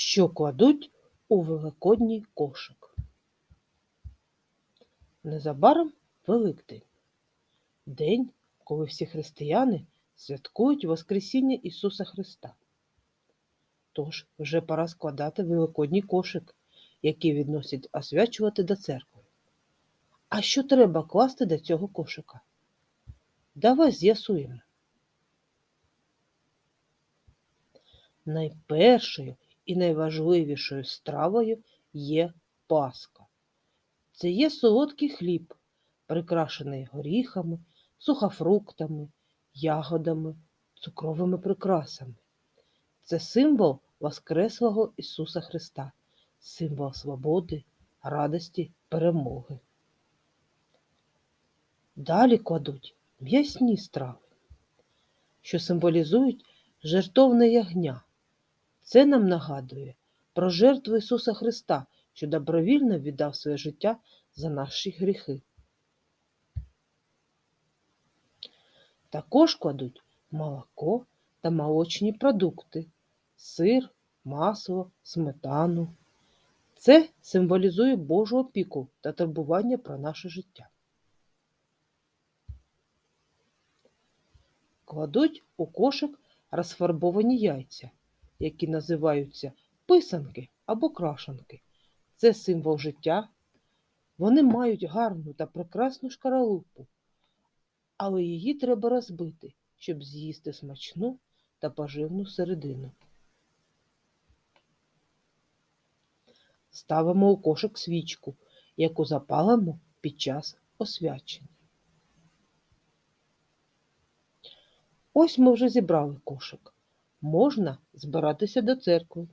що кладуть у великодній кошик. Незабаром Великдень день, коли всі християни святкують Воскресіння Ісуса Христа. Тож вже пора складати великодній кошик, який відносять освячувати до церкви. А що треба класти до цього кошика? Давай з'ясуємо. Найпершою і найважливішою стравою є паска. Це є солодкий хліб, прикрашений горіхами, сухофруктами, ягодами, цукровими прикрасами. Це символ Воскреслого Ісуса Христа, символ свободи, радості, перемоги. Далі кладуть м'ясні страви, що символізують жертовне ягня. Це нам нагадує про жертву Ісуса Христа, що добровільно віддав своє життя за наші гріхи. Також кладуть молоко та молочні продукти, сир, масло, сметану. Це символізує Божу опіку та турбування про наше життя. Кладуть у кошик розфарбовані яйця, які називаються писанки або крашанки. Це символ життя. Вони мають гарну та прекрасну шкаралупу, але її треба розбити, щоб з'їсти смачну та поживну середину. Ставимо у кошик свічку, яку запалимо під час освячення. Ось ми вже зібрали кошик. Можна збиратися до церкви.